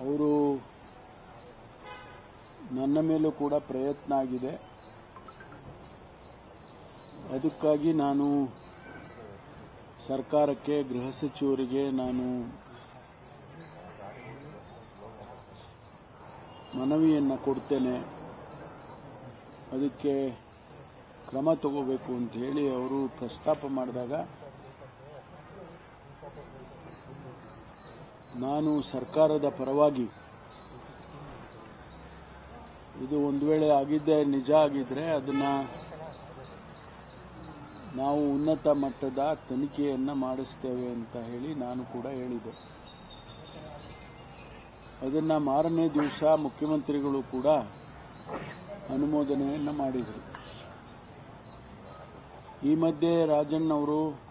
ಅವರು ನನ್ನ ಮೇಲೂ ಕೂಡ ಪ್ರಯತ್ನ ಆಗಿದೆ. ಅದಕ್ಕಾಗಿ ನಾನು ಸರ್ಕಾರಕ್ಕೆ, ಗೃಹ ಸಚಿವರಿಗೆ ನಾನು ಮನವಿಯನ್ನು ಕೊಡ್ತೇನೆ. ಅದಕ್ಕೆ ಕ್ರಮ ತಗೋಬೇಕು ಅಂತ ಹೇಳಿ ಅವರು ಪ್ರಸ್ತಾಪ ಮಾಡಿದಾಗ ನಾನು ಸರ್ಕಾರದ ಪರವಾಗಿ ಇದು ಒಂದು ವೇಳೆ ಆಗಿದ್ದೇ ನಿಜ ಆಗಿದ್ರೆ ಅದನ್ನ ನಾವು ಉನ್ನತ ಮಟ್ಟದ ತನಿಖೆಯನ್ನ ಮಾಡಿಸ್ತೇವೆ ಅಂತ ಹೇಳಿ ನಾನು ಕೂಡ ಹೇಳಿದೆ. ಅದನ್ನ ಮಾರನೇ ದಿವಸ ಮುಖ್ಯಮಂತ್ರಿಗಳು ಕೂಡ ಅನುಮೋದನೆಯನ್ನ ಮಾಡಿದರು. ಈ ಮಧ್ಯೆ ರಾಜಣ್ಣವರು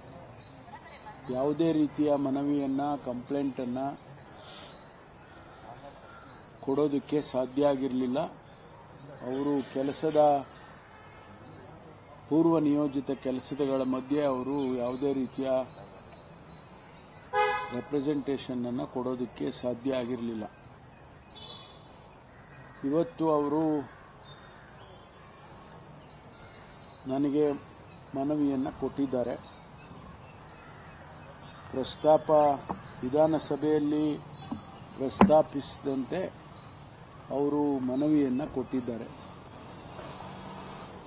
ಯಾವುದೇ ರೀತಿಯ ಮನವಿಯನ್ನು, ಕಂಪ್ಲೇಂಟನ್ನು ಕೊಡೋದಕ್ಕೆ ಸಾಧ್ಯ ಆಗಿರಲಿಲ್ಲ. ಅವರು ಕೆಲಸದ ಪೂರ್ವ ನಿಯೋಜಿತ ಕೆಲಸಗಳ ಮಧ್ಯೆ ಅವರು ಯಾವುದೇ ರೀತಿಯ ರೆಪ್ರೆಸೆಂಟೇಷನ್ ಅನ್ನು ಕೊಡೋದಕ್ಕೆ ಸಾಧ್ಯ ಆಗಿರಲಿಲ್ಲ. ಇವತ್ತು ಅವರು ನನಗೆ ಮನವಿಯನ್ನು ಕೊಟ್ಟಿದ್ದಾರೆ. ಪ್ರಸ್ತಾಪ ವಿಧಾನಸಭೆಯಲ್ಲಿ ಪ್ರಸ್ತಾಪಿಸಿದಂತೆ ಅವರು ಮನವಿಯನ್ನು ಕೊಟ್ಟಿದ್ದಾರೆ.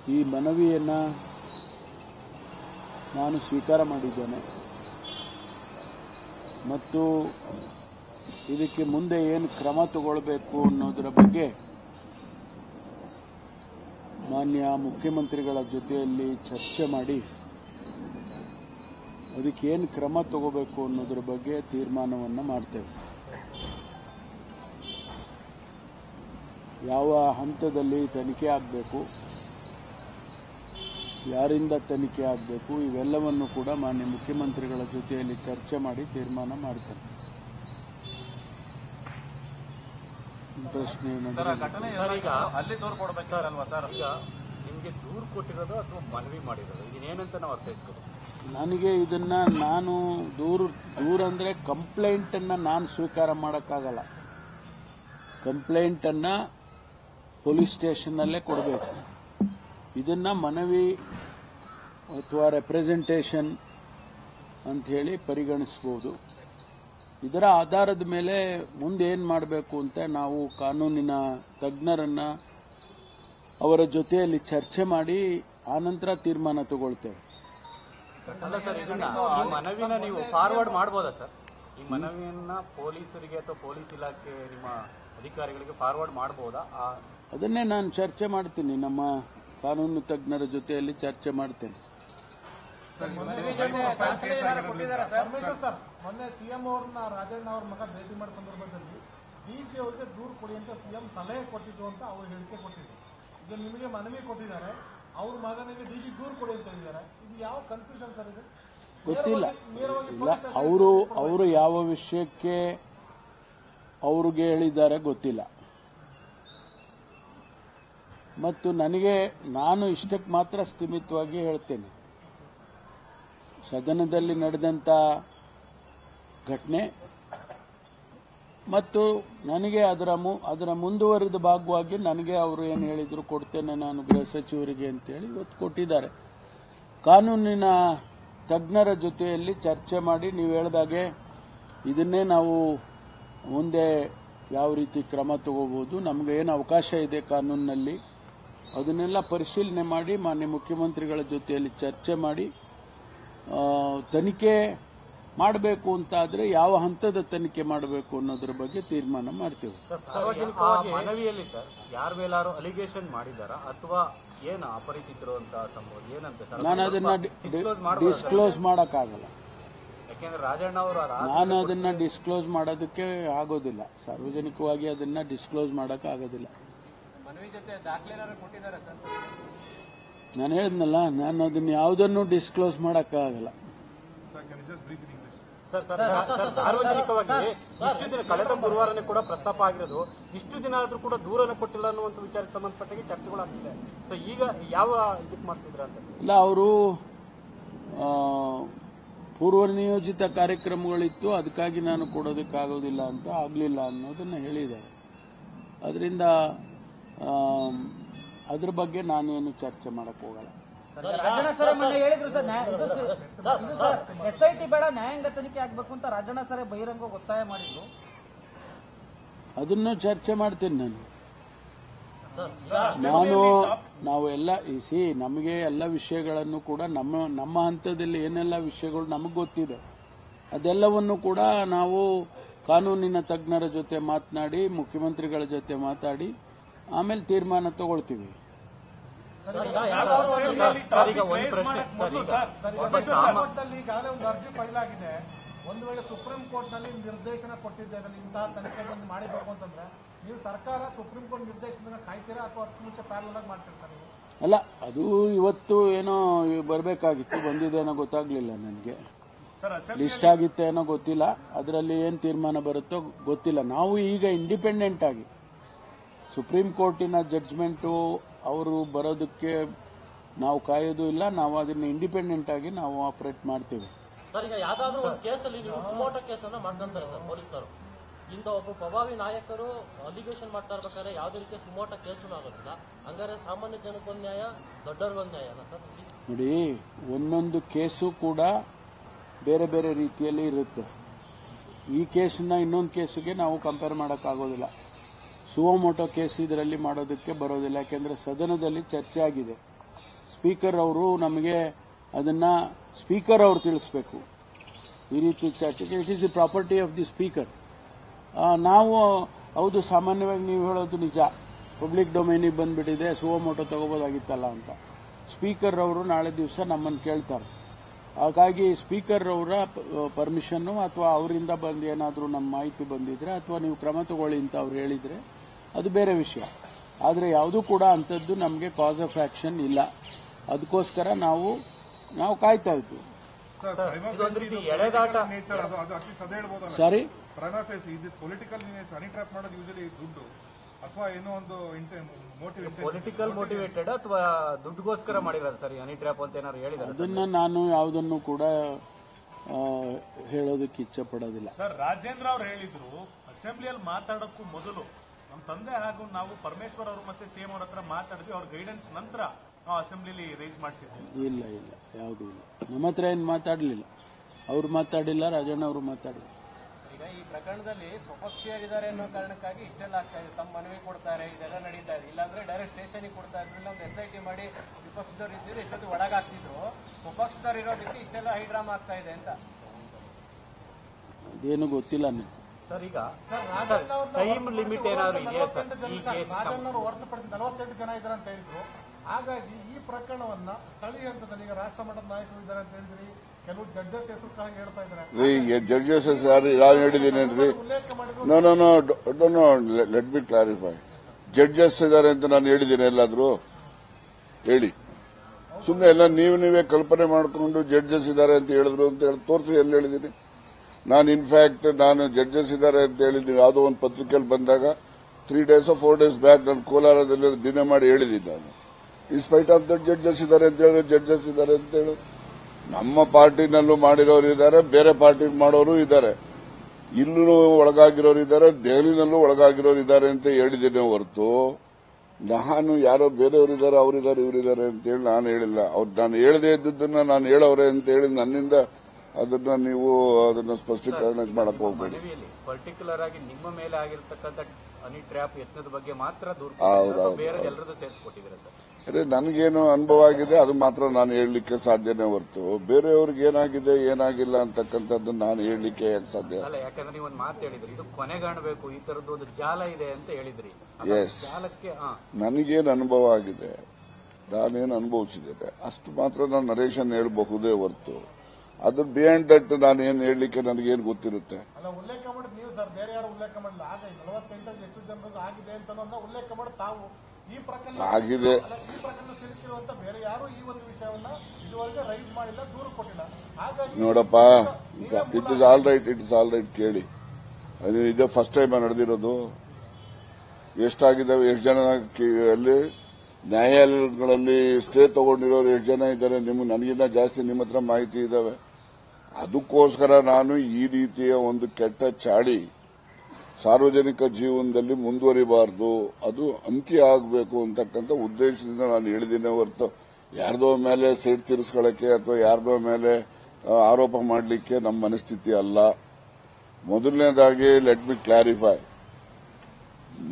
ಈ ಮನವಿಯನ್ನು ನಾನು ಸ್ವೀಕಾರ ಮಾಡಿದ್ದೇನೆ. ಮತ್ತು ಇದಕ್ಕೆ ಮುಂದೆ ಏನು ಕ್ರಮ ತಗೊಳ್ಬೇಕು ಅನ್ನೋದರ ಬಗ್ಗೆ ಮಾನ್ಯ ಮುಖ್ಯಮಂತ್ರಿಗಳ ಜೊತೆಯಲ್ಲಿ ಚರ್ಚೆ ಮಾಡಿ ಅದಕ್ಕೆ ಏನು ಕ್ರಮ ತಗೋಬೇಕು ಅನ್ನೋದ್ರ ಬಗ್ಗೆ ತೀರ್ಮಾನವನ್ನು ಮಾಡ್ತೇವೆ. ಯಾವ ಹಂತದಲ್ಲಿ ತನಿಖೆ ಆಗಬೇಕು ಯಾರಿಂದ ತನಿಖೆ ಆಗಬೇಕು ಇವೆಲ್ಲವನ್ನು ಕೂಡ ಮಾನ್ಯ ಮುಖ್ಯಮಂತ್ರಿಗಳ ಜೊತೆಯಲ್ಲಿ ಚರ್ಚೆ ಮಾಡಿ ತೀರ್ಮಾನ ಮಾಡ್ತೇನೆ ಪ್ರಶ್ನೆ ಅಲ್ಲಿ ಸರ್? ಈಗ ನಿಮ್ಗೆ ದೂರು ಕೊಟ್ಟಿರೋದು ಅಥವಾ ಮನವಿ ಮಾಡಿರೋದು? ಇದನ್ನೇನಂತ ನಾವು ಅರ್ಥೈಸ್ಕೋಬೇಕು? ನನಗೆ ಇದನ್ನ ನಾನು ದೂರು ದೂರ ಅಂದ್ರೆ ಕಂಪ್ಲೇಂಟ್ ಅನ್ನ ನಾನು ಸ್ವೀಕಾರ ಮಾಡೋಕ್ಕಾಗಲ್ಲ. ಕಂಪ್ಲೇಂಟ್ ಅನ್ನ ಪೊಲೀಸ್ ಸ್ಟೇಷನ್ ಅಲ್ಲೇ ಕೊಡಬೇಕು. ಇದನ್ನ ಮನವಿ ಅಥವಾ ರೆಪ್ರೆಸೆಂಟೇಷನ್ ಹೇಳಿ ಪರಿಗಣಿಸಬಹುದು ಇದರ ಆಧಾರದ ಮೇಲೆ ಮುಂದೆ ಏನು ಮಾಡಬೇಕು ಅಂತ ನಾವು ಕಾನೂನಿನ ತಜ್ಞರನ್ನ ಅವರ ಜೊತೆಯಲ್ಲಿ ಚರ್ಚೆ ಮಾಡಿ ಆನಂತರ ತೀರ್ಮಾನ ತಗೊಳ್ತೇವೆ. ಅಲ್ಲ ಸರ್ ಇದನ್ನ ಈ ಮನವಿನ ನೀವು ಫಾರ್ವರ್ಡ್ ಮಾಡ್ಬೋದಾ ಸರ್? ಈ ಮನವಿಯನ್ನ ಪೊಲೀಸರಿಗೆ ಅಥವಾ ಪೊಲೀಸ್ ಇಲಾಖೆ ನಿಮ್ಮ ಅಧಿಕಾರಿಗಳಿಗೆ ಫಾರ್ವರ್ಡ್ ಮಾಡಬಹುದಾ ಆ ಅದನ್ನೇ ನಾನು ಚರ್ಚೆ ಮಾಡ್ತೀನಿ ನಮ್ಮ ಕಾನೂನು ತಜ್ಞರ ಜೊತೆಯಲ್ಲಿ ಚರ್ಚೆ ಮಾಡ್ತೇನೆ. ಮೊನ್ನೆ ಸಿಎಂ ಅವ್ರನ್ನ ರಾಜಣ್ಣ ಅವ್ರ ಮಗ ಭೇಟಿ ಮಾಡೋ ಸಂದರ್ಭದಲ್ಲಿ ಡಿಜಿ ಅವರಿಗೆ ದೂರು ಕೊಡಿ ಅಂತ ಸಿಎಂ ಸಲಹೆ ಕೊಟ್ಟಿದ್ದು ಅಂತ ಅವ್ರು ಹೇಳಿಕೆ ಕೊಟ್ಟಿದ್ರು. ಇದು ನಿಮಗೆ ಮನವಿ ಕೊಟ್ಟಿದ್ದಾರೆ. ಅವ್ರ ಮಗನಿಗೆ ಡಿಜಿ ದೂರು ಕೊಡಿ ಅಂತ ಹೇಳಿದ್ದಾರೆ. ಇದು ಯಾವ ಕನ್ಫ್ಯೂಷನ್ ಸರ್ ಇದು? ಗೊತ್ತಿಲ್ಲ. ಇಲ್ಲ ಅವರು ಅವರು ಯಾವ ವಿಷಯಕ್ಕೆ ಅವ್ರಿಗೆ ಹೇಳಿದ್ದಾರೆ ಗೊತ್ತಿಲ್ಲ. ಮತ್ತು ನನಗೆ ನಾನು ಇಷ್ಟಕ್ಕೆ ಮಾತ್ರ ಸ್ಥಿಮಿತವಾಗಿ ಹೇಳ್ತೇನೆ. ಸದನದಲ್ಲಿ ನಡೆದಂತ ಘಟನೆ ಮತ್ತು ನನಗೆ ಅದರ ಮು- ಅದರ ಮುಂದುವರಿದ ಭಾಗವಾಗಿ ನನಗೆ ಅವರು ಏನು ಹೇಳಿದ್ರು ಕೊಡ್ತೇನೆ ನಾನು ಗೃಹ ಸಚಿವರಿಗೆ ಅಂತೇಳಿ ಇವತ್ತು ಕೊಟ್ಟಿದ್ದಾರೆ. ಕಾನೂನಿನ ತಜ್ಞರ ಜೊತೆಯಲ್ಲಿ ಚರ್ಚೆ ಮಾಡಿ ನೀವು ಹೇಳಿದಾಗೆ ಇದನ್ನೇ ನಾವು ಮುಂದೆ ಯಾವ ರೀತಿ ಕ್ರಮ ತಗೋಬಹುದು, ನಮಗೆ ಏನು ಅವಕಾಶ ಇದೆ ಕಾನೂನಿನಲ್ಲಿ, ಅದನ್ನೆಲ್ಲ ಪರಿಶೀಲನೆ ಮಾಡಿ ಮಾನ್ಯ ಮುಖ್ಯಮಂತ್ರಿಗಳ ಜೊತೆಯಲ್ಲಿ ಚರ್ಚೆ ಮಾಡಿ ತನಿಖೆ ಮಾಡಬೇಕು ಅಂತಾದ್ರೆ ಯಾವ ಹಂತದ ತನಿಖೆ ಮಾಡಬೇಕು ಅನ್ನೋದ್ರ ಬಗ್ಗೆ ತೀರ್ಮಾನ ಮಾಡ್ತೇವೆ. ಸಾರ್ವಜನಿಕವಾಗಿ ಮನವಿಯಲ್ಲಿ ಸರ್ ಯಾರ ಮೇಲಾರು ಅಲಿಗೇಷನ್ ಮಾಡಿದಾರಾ ಅಥವಾ ಏನು ಅಪರಿಚಿತರು ಅಂತ ಸಂಭವ ಏನಂತ ಸರ್? ನಾನು ಅದನ್ನ ಡಿಸ್ಕ್ಲೋಸ್ ಮಾಡಕ್ಕಾಗಲ್ಲ ಮಾಡೋಕ್ಕಾಗಲ್ಲ. ಯಾಕೆಂದ್ರೆ ರಾಜಣ್ಣ ಅವರು ನಾನು ಅದನ್ನ ಡಿಸ್ಕ್ಲೋಸ್ ಮಾಡೋದಕ್ಕೆ ಆಗೋದಿಲ್ಲ. ಸಾರ್ವಜನಿಕವಾಗಿ ಅದನ್ನ ಡಿಸ್ಕ್ಲೋಸ್ ಮಾಡಕ್ ಆಗೋದಿಲ್ಲ ಮನವಿ ಜೊತೆ ದಾಖಲೆ ಕೊಟ್ಟಿದ್ದಾರೆ ಸರ್? ನಾನು ಹೇಳಿದ್ನಲ್ಲ ನಾನು ಅದನ್ನ ಯಾವುದನ್ನು ಡಿಸ್ಕ್ಲೋಸ್ ಆಗಲ್ಲ ಸರ್ ಸರ್ ಸರ್, ಸಾರ್ವಜನಿಕವಾಗಿ ಇಷ್ಟು ದಿನ ಕಳೆದ ಗುರುವಾರನೇ ಕೂಡ ಪ್ರಸ್ತಾಪ ಆಗಿರೋದು, ಇಷ್ಟು ದಿನ ಆದ್ರೂ ಕೂಡ ದೂರನ್ನು ಕೊಟ್ಟಿಲ್ಲ ಅನ್ನುವಂತ ವಿಚಾರಕ್ಕೆ ಸಂಬಂಧಪಟ್ಟಾಗೆ ಚರ್ಚೆಗಳಾಗ್ತಿದೆ ಸೊ ಈಗ ಯಾವ ಇದಕ್ಕೆ ಮಾಡ್ತಿದ್ರ ಅಂತ? ಇಲ್ಲ, ಅವರು ಪೂರ್ವ ನಿಯೋಜಿತ ಕಾರ್ಯಕ್ರಮಗಳಿತ್ತು, ಅದಕ್ಕಾಗಿ ನಾನು ಕೊಡೋದಕ್ಕಾಗೋದಿಲ್ಲ ಅಂತ ಆಗಲಿಲ್ಲ ಅನ್ನೋದನ್ನ ಹೇಳಿದ್ದಾರೆ. ಅದರಿಂದ ಅದ್ರ ಬಗ್ಗೆ ನಾನೇನು ಚರ್ಚೆ ಮಾಡಕ್ಕೆ ಹೋಗಲ್ಲ. ರಾಜಣ್ಣ ಸರ್ ಮೊನ್ನೆ ಹೇಳಿದ್ರು ಸರ್ ನ್ಯಾಯ- ಇದು ಸರ್- ಇದು ಸರ್. ಎಸ್ಐಟಿ ಬೇಡ ನ್ಯಾಯಾಂಗ ತನಿಖೆ ಆಗ್ಬೇಕು ಅಂತ ರಾಜಣ್ಣ ಸರ್ ಬಹಿರಂಗ ಒತ್ತಾಯ ಮಾಡಿದ್ರು. ಅದನ್ನು ಚರ್ಚೆ ಮಾಡ್ತೀನಿ ನಾನು. ನಾನು ನಾವು ಎಲ್ಲ ಸಿ ನಮಗೆ ಎಲ್ಲ ವಿಷಯಗಳನ್ನು ಕೂಡ ನಮ್ಮ ನಮ್ಮ ಹಂತದಲ್ಲಿ ಏನೆಲ್ಲ ವಿಷಯಗಳು ನಮಗೆ ಗೊತ್ತಿದೆ ಅದೆಲ್ಲವನ್ನು ಕೂಡ ನಾವು ಕಾನೂನಿನ ತಜ್ಞರ ಜೊತೆ ಮಾತನಾಡಿ ಮುಖ್ಯಮಂತ್ರಿಗಳ ಜೊತೆ ಮಾತಾಡಿ ಆಮೇಲೆ ತೀರ್ಮಾನ ತಗೊಳ್ತೀವಿ. ಒಂದು ಅರ್ಜಿ ಫೈಲಾಗಿದೆ ಒಂದು ವೇಳೆ ಸುಪ್ರೀಂ ಕೋರ್ಟ್ನಲ್ಲಿ ನಿರ್ದೇಶನ ಕೊಟ್ಟಿದ್ದೆ ಅದರಲ್ಲಿ ಇಂತಹ ತನಿಖೆ ಬಂದು ಮಾಡಿಬೇಕು ಅಂತಂದ್ರೆ ನೀವು ಸರ್ಕಾರ ಸುಪ್ರೀಂ ಕೋರ್ಟ್ ನಿರ್ದೇಶನ ಕಾಯ್ತೀರಾ ಅಥವಾ ಹತ್ತು ಮುಂಚೆ ಪ್ಯಾರಲ್ ಆಗಿ ಮಾಡ್ತಿರ್ತಾರೆ ಅಲ್ಲ, ಅದು ಇವತ್ತು ಏನೋ ಬರಬೇಕಾಗಿತ್ತು ಬಂದಿದ್ದೇನೋ ಗೊತ್ತಾಗ್ಲಿಲ್ಲ ನನಗೆ. ಲಿಸ್ಟ್ ಆಗಿತ್ತೇನೋ ಗೊತ್ತಿಲ್ಲ, ಅದರಲ್ಲಿ ಏನು ತೀರ್ಮಾನ ಬರುತ್ತೋ ಗೊತ್ತಿಲ್ಲ. ನಾವು ಈಗ ಇಂಡಿಪೆಂಡೆಂಟ್ ಆಗಿ ಸುಪ್ರೀಂ ಕೋರ್ಟಿನ ಜಡ್ಜ್ಮೆಂಟು ಅವರು ಬರೋದಕ್ಕೆ ನಾವು ಕಾಯೋದು ಇಲ್ಲ ನಾವು ಅದನ್ನ ಇಂಡಿಪೆಂಡೆಂಟ್ ಆಗಿ ನಾವು ಆಪರೇಟ್ ಮಾಡ್ತೀವಿ. ಸರ್ ಈಗ ಯಾವ್ದಾದ್ರು ಒಂದು ಕೇಸಲ್ಲಿ ನೀವು ಸುಮೋಟೋ ಕೇಸನ್ನ ಮಾಡ್ಕೊಂತಾರೆ ಸರ್ ಪೊಲೀಸರು ಇಂಥ ಒಬ್ಬ ಪ್ರಭಾವಿ ನಾಯಕರು ಅಲಿಗೇಷನ್ ಮಾಡ್ತಾ ಇರ್ಬೇಕಾದ್ರೆ ಯಾವುದೇ ರೀತಿಯ ಸುಮೋಟ ಕೇಸೂ ಆಗೋದಿಲ್ಲ. ಹಂಗಾರೆ ಸಾಮಾನ್ಯ ಜನಕ್ಕೊಂದು ನ್ಯಾಯ ದೊಡ್ಡವ್ರಿಗೊಂದು ನ್ಯಾಯ ಅಲ್ಲ ಸರ್ ನೋಡಿ ಒಂದೊಂದು ಕೇಸು ಕೂಡ ಬೇರೆ ಬೇರೆ ರೀತಿಯಲ್ಲಿ ಇರುತ್ತೆ. ಈ ಕೇಸನ್ನ ಇನ್ನೊಂದು ಕೇಸಿಗೆ ನಾವು ಕಂಪೇರ್ ಮಾಡೋಕ್ಕಾಗೋದಿಲ್ಲ. ಸುವಮೋಟೋ ಕೇಸ್ ಇದರಲ್ಲಿ ಮಾಡೋದಕ್ಕೆ ಬರೋದಿಲ್ಲ, ಯಾಕೆಂದ್ರೆ ಸದನದಲ್ಲಿ ಚರ್ಚೆ ಆಗಿದೆ. ಸ್ಪೀಕರ್ ಅವರು ನಮಗೆ ಅದನ್ನ ಸ್ಪೀಕರ್ ಅವರು ತಿಳಿಸ್ಬೇಕು. ಈ ರೀತಿ ಚರ್ಚೆಗೆ it is the property of the speaker ನಾವು, ಹೌದು, ಸಾಮಾನ್ಯವಾಗಿ ನೀವು ಹೇಳೋದು ನಿಜ. ಪಬ್ಲಿಕ್ ಡೊಮೈನಿಗೆ ಬಂದ್ಬಿಟ್ಟಿದೆ, ಸುವಮೋಟೋ ತಗೋಬೋದಾಗಿತ್ತಲ್ಲ ಅಂತ. ಸ್ಪೀಕರ್ ಅವರು ನಾಳೆ ದಿವಸ ನಮ್ಮನ್ನು ಕೇಳ್ತಾರೆ. ಹಾಗಾಗಿ ಸ್ಪೀಕರ್ ಅವರ ಪರ್ಮಿಷನ್ನು ಅಥವಾ ಅವರಿಂದ ಬಂದು ಏನಾದರೂ ನಮ್ಮ ಮಾಹಿತಿ ಬಂದಿದ್ರೆ ಅಥವಾ ನೀವು ಕ್ರಮ ತಗೊಳ್ಳಿ ಅಂತ ಅವ್ರು ಹೇಳಿದ್ರೆ ಅದು ಬೇರೆ ವಿಷಯ. ಆದರೆ ಯಾವುದೂ ಕೂಡ ಅಂಥದ್ದು ನಮಗೆ ಕಾಸ್ ಆಫ್ ಆಕ್ಷನ್ ಇಲ್ಲ. ಅದಕ್ಕೋಸ್ಕರ ನಾವು ನಾವು ಕಾಯ್ತಾ ಇದ್ವಿ. ಸಾರಿ ಅಥವಾ ಏನೋ ಒಂದು ಪೊಲಿಟಿಕಲ್ ಮೋಟಿವೇಟೆಡ್ ಅಥವಾ ದುಡ್ಡುಗೋಸ್ಕರ ಮಾಡಿರೋದು? ಸರ್ ಹನಿ ಟ್ರ್ಯಾಪ್ ಅಂತ ಏನಾದ್ರು ಹೇಳಿದಾರೆ? ಅದನ್ನ ನಾನು ಯಾವುದನ್ನು ಕೂಡ ಹೇಳೋದಕ್ಕೆ ಇಚ್ಛೆ ಪಡೋದಿಲ್ಲ. ಸರ್ ರಾಜೇಂದ್ರ ಅವ್ರು ಹೇಳಿದ್ರು ಅಸೆಂಬ್ಲಿಯಲ್ಲಿ ಮಾತಾಡೋಕ್ಕೂ ಮೊದಲು ನಮ್ಮ ತಂದೆ ಹಾಗೂ ನಾವು ಪರಮೇಶ್ವರ್ ಅವರು ಮತ್ತೆ ಸಿಎಂ ಅವ್ರ ಹತ್ರ ಮಾತಾಡಿದ್ವಿ ಅವ್ರ ಗೈಡೆನ್ಸ್ ನಂತರ ನಾವು ಅಸೆಂಬ್ಲಿಲಿ ರೈಸ್ ಮಾಡಿಸಿದ್ವಿ. ಇಲ್ಲ ಇಲ್ಲ ಯಾವುದೂ ಇಲ್ಲ. ನಮ್ಮ ಹತ್ರ ಏನು ಮಾತಾಡಲಿಲ್ಲ. ಅವ್ರು ಮಾತಾಡಿಲ್ಲ ರಾಜಣ್ಣ ಅವರು ಮಾತಾಡಿಲ್ಲ. ಈಗ ಈ ಪ್ರಕರಣದಲ್ಲಿ ಸ್ವಪಕ್ಷೀಯರಿದ್ದಾರೆ ಅನ್ನೋ ಕಾರಣಕ್ಕಾಗಿ ಇಷ್ಟೆಲ್ಲ ಆಗ್ತಾ ಇದೆ. ತಮ್ಮ ಮನವಿ ಕೊಡ್ತಾರೆ ಇದೆಲ್ಲ ನಡೀತಾ ಇದೆ. ಇಲ್ಲಾಂದ್ರೆ ಡೈರೆಕ್ಟ್ ಸ್ಟೇಷನ್ಗೆ ಕೊಡ್ತಾ ಇದ್ರಿಂದ ಒಂದು ಎಸ್ ಐ ಟಿ ಮಾಡಿ ವಿಪಕ್ಷದವ್ರು ಇದ್ದಿದ್ರು ಇಷ್ಟೊತ್ತು ಒಳಗಾಗ್ತಿದ್ರು. ಸ್ವಪಕ್ಷದವ್ರು ಇರೋದಕ್ಕೆ ಇಷ್ಟೆಲ್ಲ ಹೈಡ್ರಾಮ್ ಆಗ್ತಾ ಇದೆ ಅಂತ. ಅದೇನು ಗೊತ್ತಿಲ್ಲ ನನಗೆ ಸರ್ ಈಗ ಟೈಮ್ ಲಿಮಿಟ್ ಏನಾದ್ರು ಇದೆಯಾ ಸರ್ ಈ ಕೇಸ್ ರಾಜಣ್ಣವರು ಹೊರತುಪಡಿಸಿ ನಲವತ್ತೆಂಟು ಜನ ಇದ್ದಾರೆ ಅಂತ ಹೇಳಿದ್ರು. ಹಾಗಾಗಿ ಈ ಪ್ರಕರಣವನ್ನ ಸ್ಥಳೀಯ ಹಂತದಲ್ಲಿ ಈಗ ರಾಷ್ಟ್ರ ಮಟ್ಟದ ನಾಯಕರು ಇದ್ದಾರೆ ಅಂತ ಹೇಳಿದ್ರಿ. ಕೆಲವು ಜಡ್ಜಸ್ ಹೆಸರು ಹೇಳ್ತಾ ಇದ್ದಾರೆ. ಜಡ್ಜಸ್ ಹೆಸರು ಯಾರು ಹೇಳಿದ್ದೀನೇನ್ರಿ no no no no let be clarify judges ಇದ್ದಾರೆ ಅಂತ ನಾನು ಹೇಳಿದ್ದೀನಿ ಎಲ್ಲಾದ್ರೂ. ಹೇಳಿ. ಸುಮ್ಮನೆ ಎಲ್ಲ ನೀವು ನೀವೇ ಕಲ್ಪನೆ ಮಾಡಿಕೊಂಡು ಜಡ್ಜಸ್ ಇದ್ದಾರೆ ಅಂತ ಹೇಳಿದ್ರು ಅಂತ ಹೇಳಿ ತೋರಿಸಿ ಎಲ್ಲಿ ಹೇಳಿದ್ದೀನಿ. ನಾನು ಇನ್ಫ್ಯಾಕ್ಟ್ ನಾನು ಜಡ್ಜಸ್ ಇದ್ದಾರೆ ಅಂತ ಹೇಳಿದ್ದೀನಿ. ಯಾವುದೋ ಒಂದು ಪತ್ರಿಕೆಯಲ್ಲಿ ಬಂದಾಗ three days four days back ನಾನು ಕೋಲಾರದಲ್ಲಿ ದಿನ ಮಾಡಿ ಹೇಳಿದ್ದೀನಿ ನಾನು. ಇನ್ಸ್ಪೈಟ್ ಆಫ್ ದಟ್ ಜಡ್ಜಸ್ ಇದ್ದಾರೆ ಅಂತ ಹೇಳಿದ್ರೆ ಜಡ್ಜಸ್ ಇದ್ದಾರೆ ಅಂತ ಹೇಳಿ. ನಮ್ಮ ಪಾರ್ಟಿನಲ್ಲೂ ಮಾಡಿರೋರು ಇದ್ದಾರೆ ಬೇರೆ ಪಾರ್ಟಿ ಮಾಡೋರು ಇದ್ದಾರೆ ಇಲ್ಲೂ ಒಳಗಾಗಿರೋರು ಇದ್ದಾರೆ ದೆಹಲಿನಲ್ಲೂ ಒಳಗಾಗಿರೋರು ಇದ್ದಾರೆ ಅಂತ ಹೇಳಿದ್ದೇನೆ ಹೊರತು ನಾನು ಯಾರೋ ಬೇರೆಯವರಿದ್ದಾರೆ ಅವರಿದ್ದಾರೆ ಇವರಿದ್ದಾರೆ ಅಂತ ಹೇಳಿ ನಾನು ಹೇಳಿಲ್ಲ. ಅವ್ರು ನಾನು ಹೇಳದೇ ಇದ್ದದ್ದನ್ನು ನಾನು ಹೇಳೋರೆ ಅಂತ ಹೇಳಿ ನನ್ನಿಂದ ಅದನ್ನ ನೀವು ಅದನ್ನ ಸ್ಪಷ್ಟೀಕರಣ ಮಾಡಕ್ ಹೋಗ್ಬೇಡಿ. ಪರ್ಟಿಕ್ಯುಲರ್ ಆಗಿ ನಿಮ್ಮ ಮೇಲೆ ಆಗಿರ್ತಕ್ಕಂಥ ಹನಿ ಟ್ರ್ಯಾಪ್ ಯತ್ನದ ಬಗ್ಗೆ ಮಾತ್ರ ಬೇರೆ ಎಲ್ಲರದ್ದು ಸೇರಿಸ್ಕೊಟ್ಟಿದ್ದಾರೆ ಸರ್? ಅದೇ ನನಗೇನು ಅನುಭವ ಆಗಿದೆ ಅದು ಮಾತ್ರ ನಾನು ಹೇಳಲಿಕ್ಕೆ ಸಾಧ್ಯನೇ ಹೊರತು. ಬೇರೆಯವ್ರಿಗೆ ಏನಾಗಿದೆ ಏನಾಗಿಲ್ಲ ಅಂತಕ್ಕಂಥದ್ದು ನಾನು ಹೇಳಲಿಕ್ಕೆ ಯಾಕೆ ಸಾಧ್ಯ. ಅಲ್ಲ ಯಾಕಂದ್ರೆ ನೀವು ಒಂದು ಮಾತು ಹೇಳಿದ್ರಿ ಇದು ಕೊನೆಗಾಣಬೇಕು ಈ ತರದ್ದು ಒಂದು ಜಾಲ ಇದೆ ಅಂತ ಹೇಳಿದ್ರಿ. ಎಸ್ ಜಾಲಕ್ಕೆ ನನಗೇನು ಅನುಭವ ಆಗಿದೆ ನಾನೇನು ಅನುಭವಿಸಿದ್ದೇನೆ ಅಷ್ಟು ಮಾತ್ರ ನಾನು ನರೇಶನ್ ಹೇಳಬಹುದೇ ಹೊರತು. ಅದ್ರ ಬಿಯಾಂಡ್ ದಟ್ ನಾನು ಏನು ಹೇಳಲಿಕ್ಕೆ ನನಗೇನು ಗೊತ್ತಿರುತ್ತೆ? ಆಗಿದೆ ನೋಡಪ್ಪ it is all right it is all right ಕೇಳಿ. ಅದು ಇದೇ ಫಸ್ಟ್ ಟೈಮ್ ನಡೆದಿರೋದು. ಎಷ್ಟಾಗಿದ್ದಾವೆ ಎಷ್ಟು ಜನ ಅಲ್ಲಿ ನ್ಯಾಯಾಲಯಗಳಲ್ಲಿ ಸ್ಟೇ ತಗೊಂಡಿರೋರು ಎಷ್ಟು ಜನ ಇದ್ದಾರೆ ನಿಮ್ಗೆ ನನಗಿಂತ ಜಾಸ್ತಿ ನಿಮ್ಮ ಹತ್ರ ಮಾಹಿತಿ ಇದಾವೆ. ಅದಕ್ಕೋಸ್ಕರ ನಾನು ಈ ರೀತಿಯ ಒಂದು ಕೆಟ್ಟ ಚಾಳಿ ಸಾರ್ವಜನಿಕ ಜೀವನದಲ್ಲಿ ಮುಂದುವರಿಬಾರದು, ಅದು ಅಂತ್ಯ ಆಗಬೇಕು ಅಂತಕ್ಕಂಥ ಉದ್ದೇಶದಿಂದ ನಾನು ಹೇಳಿದ್ದೀನಿ ಹೊರತು ಯಾರ್ದೋ ಮೇಲೆ ಸೇಟ್ ತೀರಿಸ್ಕೊಳ್ಳಕ್ಕೆ ಅಥವಾ ಯಾರ್ದೋ ಮೇಲೆ ಆರೋಪ ಮಾಡಲಿಕ್ಕೆ ನಮ್ಮ ಮನಸ್ಥಿತಿ ಅಲ್ಲ. ಮೊದಲನೇದಾಗಿ ಲೆಟ್ ಬಿ ಕ್ಲಾರಿಫೈ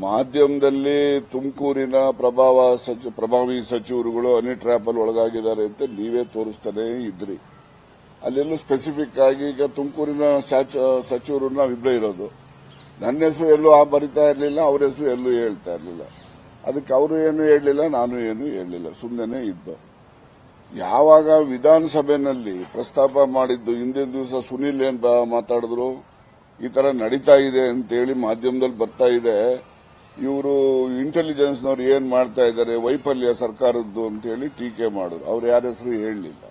ಮಾಧ್ಯಮದಲ್ಲಿ ತುಮಕೂರಿನ ಪ್ರಭಾವ ಸಚಿವ ಪ್ರಭಾವಿ ಸಚಿವರುಗಳು ಹನಿ ಟ್ರ್ಯಾಪ್ ಒಳಗಾಗಿದ್ದಾರೆ ಅಂತ ನೀವೇ ತೋರಿಸ್ತಾನೆ ಇದ್ರಿ. ಅಲ್ಲೆಲ್ಲೂ ಸ್ಪೆಸಿಫಿಕ್ ಆಗಿ ಈಗ ತುಮಕೂರಿನ ಸಚಿವರು ನಾವಿಬ್ಬರೇ ಇರೋದು. ನನ್ನ ಹೆಸರು ಎಲ್ಲೂ ಆ ಬರಿತಾ ಇರಲಿಲ್ಲ, ಅವ್ರ ಹೆಸರು ಎಲ್ಲೂ ಹೇಳ್ತಾ ಇರಲಿಲ್ಲ. ಅದಕ್ಕೆ ಅವರು ಏನು ಹೇಳಲಿಲ್ಲ, ನಾನು ಏನು ಹೇಳಲಿಲ್ಲ ಸುಮ್ಮನೆ ಇದ್ದು. ಯಾವಾಗ ವಿಧಾನಸಭೆಯಲ್ಲಿ ಪ್ರಸ್ತಾಪ ಮಾಡಿದ್ದು, ಹಿಂದಿನ ದಿವಸ ಸುನೀಲ್ ಏನ್ ಮಾತಾಡಿದ್ರು? ಈ ತರ ನಡೀತಾ ಇದೆ ಅಂತೇಳಿ ಮಾಧ್ಯಮದಲ್ಲಿ ಬರ್ತಾ ಇದೆ. ಇವರು ಇಂಟೆಲಿಜೆನ್ಸ್ನವ್ರು ಏನ್ ಮಾಡ್ತಾ ಇದ್ದಾರೆ, ವೈಫಲ್ಯ ಸರ್ಕಾರದ್ದು ಅಂತೇಳಿ ಟೀಕೆ ಮಾಡಿದ್ರು. ಅವ್ರು ಯಾರ ಹೆಸರು ಹೇಳಲಿಲ್ಲ.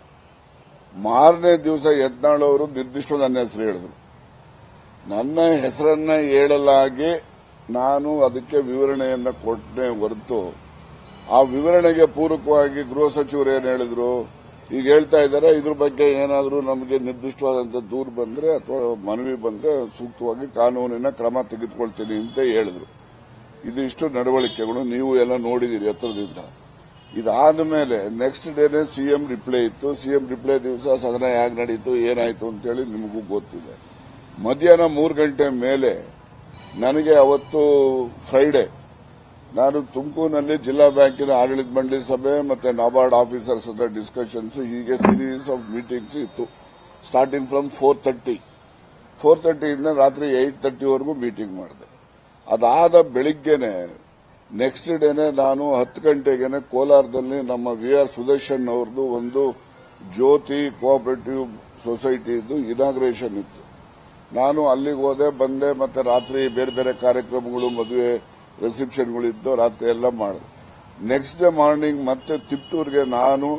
ಮಾರನೇ ದಿವಸ ಯತ್ನಾಳ್ ಅವರು ನಿರ್ದಿಷ್ಟ ನನ್ನ ಹೆಸರು ಹೇಳಿದ್ರು. ನನ್ನ ಹೆಸರನ್ನ ಹೇಳಲಾಗಿ ನಾನು ಅದಕ್ಕೆ ವಿವರಣೆಯನ್ನ ಕೊಟ್ಟೆ ಹೊರತು ಆ ವಿವರಣೆಗೆ ಪೂರಕವಾಗಿ ಗೃಹ ಸಚಿವರು ಏನು ಹೇಳಿದ್ರು? ಈಗ ಹೇಳ್ತಾ ಇದ್ದಾರೆ, ಇದ್ರ ಬಗ್ಗೆ ಏನಾದರೂ ನಮಗೆ ನಿರ್ದಿಷ್ಟವಾದಂತ ದೂರು ಬಂದ್ರೆ ಅಥವಾ ಮನವಿ ಬಂದ್ರೆ ಸೂಕ್ತವಾಗಿ ಕಾನೂನಿನ ಕ್ರಮ ತೆಗೆದುಕೊಳ್ತೀನಿ ಅಂತ ಹೇಳಿದ್ರು. ಇದಿಷ್ಟು ನಡವಳಿಕೆಗಳು, ನೀವು ಎಲ್ಲ ನೋಡಿದ್ದೀರಿ ಹತ್ರದಿಂದ. ಇದಾದ ಮೇಲೆ ನೆಕ್ಸ್ಟ್ ಡೇನೆ ಸಿಎಂ ರಿಪ್ಲೈ ಇತ್ತು. ಸಿಎಂ ರಿಪ್ಲೈ ದಿವಸ ಸದನ ಹೇಗೆ ನಡೀತು, ಏನಾಯ್ತು ಅಂತೇಳಿ ನಿಮಗೂ ಗೊತ್ತಿದೆ. ಮಧ್ಯಾಹ್ನ ಮೂರು ಗಂಟೆ ಮೇಲೆ ನನಗೆ ಅವತ್ತು ಫ್ರೈಡೆ ನಾನು ತುಮಕೂರಿನಲ್ಲಿ ಜಿಲ್ಲಾ ಬ್ಯಾಂಕಿನ ಆಡಳಿತ ಮಂಡಳಿ ಸಭೆ ಮತ್ತೆ ನಾಬಾರ್ಡ್ ಆಫೀಸರ್ಸ್ ಹತ್ರ ಡಿಸ್ಕಷನ್ಸ್ ಹೀಗೆ ಸೀರೀಸ್ ಆಫ್ ಮೀಟಿಂಗ್ಸ್ ಇತ್ತು. Starting from four thirty four ತರ್ಟಿಯಿಂದ ರಾತ್ರಿ ಏಟ್ ತರ್ಟಿವರೆಗೂ ಮೀಟಿಂಗ್ ಮಾಡಿದೆ. ಅದಾದ ಬೆಳಿಗ್ಗೆನೆ ನೆಕ್ಸ್ಟ್ ಡೇನೆ ನಾನು ಹತ್ತು ಗಂಟೆಗೇನೆ ಕೋಲಾರದಲ್ಲಿ ನಮ್ಮ ವಿ ಆರ್ ಸುದರ್ಶನ್ ಅವ್ರದ್ದು ಒಂದು ಜ್ಯೋತಿ ಕೋಆಪರೇಟಿವ್ ಸೊಸೈಟಿದು ಇನಾಗ್ರೇಷನ್ ಇತ್ತು. ನಾನು ಅಲ್ಲಿಗೆ ಹೋದೆ, ಬಂದೆ, ಮತ್ತೆ ರಾತ್ರಿ ಬೇರೆ ಬೇರೆ ಕಾರ್ಯಕ್ರಮಗಳು, ಮದುವೆ ರಿಸೆಪ್ಷನ್ಗಳು ಇದ್ದು ರಾತ್ರಿ ಎಲ್ಲ ಮಾಡಿದೆ. ನೆಕ್ಸ್ಟ್ ಡೇ ಮಾರ್ನಿಂಗ್ ಮತ್ತೆ ತಿಪ್ಟೂರ್ಗೆ ನಾನು,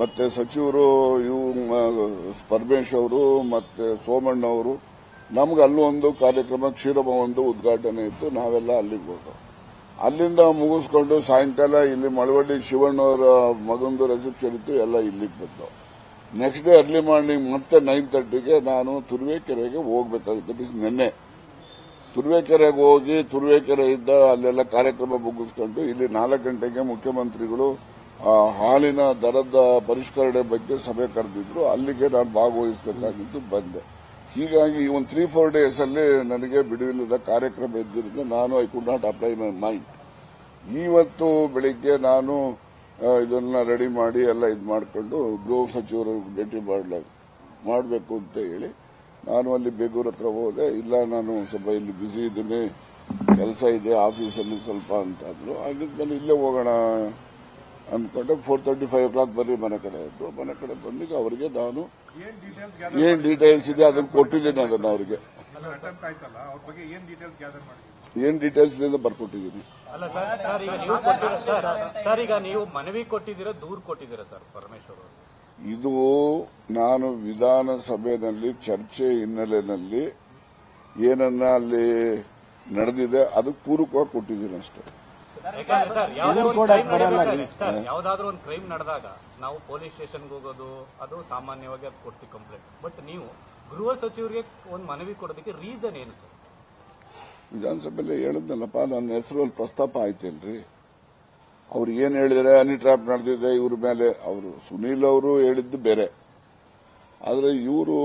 ಮತ್ತೆ ಸಚಿವರು ಇವು ಪರಮೇಶ್ ಅವರು, ಮತ್ತೆ ಸೋಮಣ್ಣ ಅವರು, ನಮ್ಗೆ ಅಲ್ಲೂ ಒಂದು ಕಾರ್ಯಕ್ರಮ ಕ್ಷೀರಮ ಒಂದು ಉದ್ಘಾಟನೆ ಇತ್ತು, ನಾವೆಲ್ಲ ಅಲ್ಲಿಗೆ ಹೋದವು ಅಲ್ಲಿಂದ ಮುಗಿಸ್ಕೊಂಡು ಸಾಯಂಕಾಲ ಇಲ್ಲಿ ಮಳವಳ್ಳಿ ಶಿವಣ್ಣವರ ಮಗಂದು ರೆಸೆಪ್ಷನ್ ಇತ್ತು ಎಲ್ಲ ಇಲ್ಲಿಗೆ ಬಂತು ನೆಕ್ಸ್ಟ್ ಡೇ ಅರ್ಲಿ ಮಾರ್ನಿಂಗ್ ಮತ್ತೆ ನೈನ್ ತರ್ಟಿಗೆ ನಾನು ತುರುವೇಕೆರೆಗೆ ಹೋಗ್ಬೇಕಾಗಿತ್ತು. ಬಿಸ್ ನಿನ್ನೆ. ತುರುವೇಕೆರೆಗೆ ಹೋಗಿ ತುರುವೇಕೆರೆ ಇದ್ದ ಅಲ್ಲೆಲ್ಲ ಕಾರ್ಯಕ್ರಮ ಮುಗಿಸ್ಕೊಂಡು ಇಲ್ಲಿ ನಾಲ್ಕು ಗಂಟೆಗೆ ಮುಖ್ಯಮಂತ್ರಿಗಳು ಹಾಲಿನ ದರದ ಪರಿಷ್ಕರಣೆ ಬಗ್ಗೆ ಸಭೆ ಕರೆದಿದ್ರು. ಅಲ್ಲಿಗೆ ನಾನು ಭಾಗವಹಿಸಬೇಕಾಗಿದ್ದು ಬಂದೆ. ಹೀಗಾಗಿ ಒಂದು ತ್ರೀ ಫೋರ್ ಡೇಸ್ ಅಲ್ಲಿ ನನಗೆ ಬಿಡುವಿಲ್ಲದ ಕಾರ್ಯಕ್ರಮ ಇದ್ದಿದ್ದರಿಂದ ನಾನು I could not apply my mind ಇವತ್ತು ಬೆಳಿಗ್ಗೆ ನಾನು ಇದನ್ನ ರೆಡಿ ಮಾಡಿ ಎಲ್ಲ ಇದು ಮಾಡಿಕೊಂಡು ಗೃಹ ಸಚಿವರು ಭೇಟಿ ಮಾಡಬೇಕು ಅಂತ ಹೇಳಿ ನಾನು ಅಲ್ಲಿ ಬೇಗೂರ್ ಹತ್ರ ಹೋದೆ. ಇಲ್ಲ, ನಾನು ಸ್ವಲ್ಪ ಇಲ್ಲಿ ಬ್ಯುಸಿ ಇದ್ದೀನಿ, ಕೆಲಸ ಇದೆ ಆಫೀಸಲ್ಲಿ ಸ್ವಲ್ಪ ಅಂತ ಹಾಗಿದ್ಮೇಲೆ ಇಲ್ಲೇ ಹೋಗೋಣ ಅಂದ್ಕೊಂಡೆ four thirty five o'clock ಬರ್ರಿ ಮನೆ ಕಡೆ ಇದ್ರು ಮನೆ ಕಡೆ ಬಂದಿಗೆ ಅವರಿಗೆ ನಾನು ಏನ್ ಡೀಟೇಲ್ಸ್ ಏನ್ ಡೀಟೇಲ್ಸ್ ಇದೆ ಅದನ್ನು ಕೊಟ್ಟಿದ್ದೀನಿ ಅದನ್ನು ಅವರಿಗೆ. ಅಟೆಂಪ್ಟ್ ಆಯ್ತಲ್ಲ? ಅವ್ರ ಬಗ್ಗೆ ಏನ್ ಡೀಟೇಲ್ಸ್ ಗ್ಯಾದರ್ ಮಾಡಿದ್ರಿ? ಏನ್ ಡೀಟೇಲ್ಸ್ ಇದೆ ಬರ್ಕೊಟ್ಟಿದ್ದೀನಿ. ಅಲ್ಲ ಸರ್ ಸರ್ ಈಗ ನೀವು ಕೊಟ್ಟಿರೋ ಸರ್ ಸರ್ ಈಗ ನೀವು ಮನವಿ ಕೊಟ್ಟಿದ್ದೀರಾ ದೂರು ಕೊಟ್ಟಿದ್ದೀರಾ ಸರ್ ಪರಮೇಶ್ವರ್ ಇದು ನಾನು ವಿಧಾನಸಭೆಯಲ್ಲಿ ಚರ್ಚೆ ಹಿನ್ನೆಲೆಯಲ್ಲಿ ಏನನ್ನ ಅಲ್ಲಿ ನಡೆದಿದೆ ಅದಕ್ಕೆ ಪೂರಕವಾಗಿ ಕೊಟ್ಟಿದ್ದೀನಿ ಅಷ್ಟೇ ಸರ್ ಯಾವ್ದಾದ್ರು ಒಂದು ಕ್ರೈಮ್ ನಡೆದಾಗ ನಾವು ಪೊಲೀಸ್ ಸ್ಟೇಷನ್ಗೆ ಹೋಗೋದು ಅದು ಸಾಮಾನ್ಯವಾಗಿ ಅದು ಕೊಡ್ತೀವಿ ಕಂಪ್ಲೇಂಟ್ ಬಟ್ ನೀವು ಗೃಹ ಸಚಿವರಿಗೆ ಒಂದು ಮನವಿ ಕೊಡೋದಕ್ಕೆ ರೀಸನ್ ಏನು ಸರ್? ವಿಧಾನಸಭೆಯಲ್ಲಿ ಹೇಳಿದ್ನಲ್ಲಪ್ಪ ನನ್ನ ಹೆಸರಲ್ಲಿ ಪ್ರಸ್ತಾಪ ಆಯ್ತೇನ್ರಿ? ಅವ್ರು ಏನ್ ಹೇಳಿದ್ರೆ ಹನಿ ಟ್ರ್ಯಾಪ್ ನಡೆದಿದೆ ಇವ್ರ ಮೇಲೆ. ಅವರು ಸುನೀಲ್ ಅವರು ಹೇಳಿದ್ದು ಬೇರೆ. ಆದ್ರೆ ಇವರು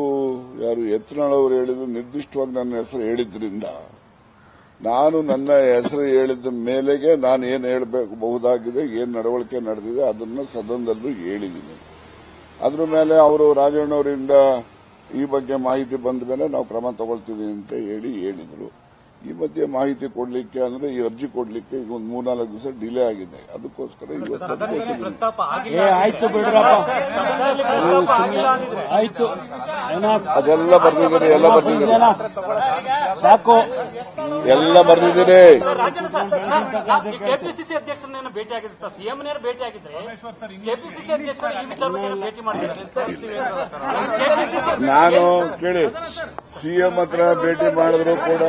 ಯಾರು ಯತ್ನಾಳ್ ಅವರು ಹೇಳಿದ್ರು ನಿರ್ದಿಷ್ಟವಾಗಿ ನನ್ನ ಹೆಸರು ಹೇಳಿದ್ರಿಂದ ನಾನು ನನ್ನ ಹೆಸರು ಹೇಳಿದ ಮೇಲೆಗೆ ನಾನು ಏನ್ ಹೇಳಬೇಕು ಬಹುದಾಗಿದೆ ಏನ್ ನಡವಳಿಕೆ ನಡೆದಿದೆ ಅದನ್ನ ಸದನದಲ್ಲೂ ಹೇಳಿದ್ದೀನಿ. ಅದ್ರ ಮೇಲೆ ಅವರು ರಾಜಣ್ಣವರಿಂದ ಈ ಬಗ್ಗೆ ಮಾಹಿತಿ ಬಂದ ಮೇಲೆ ನಾವು ಕ್ರಮ ತಗೊಳ್ತೀವಿ ಅಂತ ಹೇಳಿ ಹೇಳಿದ್ರು. ಈ ಮಧ್ಯೆ ಮಾಹಿತಿ ಕೊಡ್ಲಿಕ್ಕೆ ಅಂದ್ರೆ ಈ ಅರ್ಜಿ ಕೊಡ್ಲಿಕ್ಕೆ ಈಗ ಒಂದು ಮೂರ್ನಾಲ್ಕು ದಿವಸ ಡಿಲೇ ಆಗಿದೆ. ಅದಕ್ಕೋಸ್ಕರ ಇವತ್ತು ಅದೆಲ್ಲ ಬರ್ತಿದ್ದಾರೆ ಎಲ್ಲ ಬರ್ತಿದ್ದಾರೆ ಸಾಕು. ಎಲ್ಲ ಬರ್ದಿದ್ದೀನಿ. ಕೆಪಿಸಿಸಿ ಅಧ್ಯಕ್ಷರನ್ನ ಭೇಟಿ ಆಗಿದ್ರು ಸರ್? ಸಿಎಂ ಭೇಟಿ ಆಗಿದ್ರೆ ಕೆಪಿಸಿಸಿ ಅಧ್ಯಕ್ಷರು ಈ ಭೇಟಿ ಮಾಡಿದ್ದಾರೆ ನಾನು ಕೇಳಿ ಸಿಎಂ ಹತ್ರ ಭೇಟಿ ಮಾಡಿದ್ರು ಕೂಡ.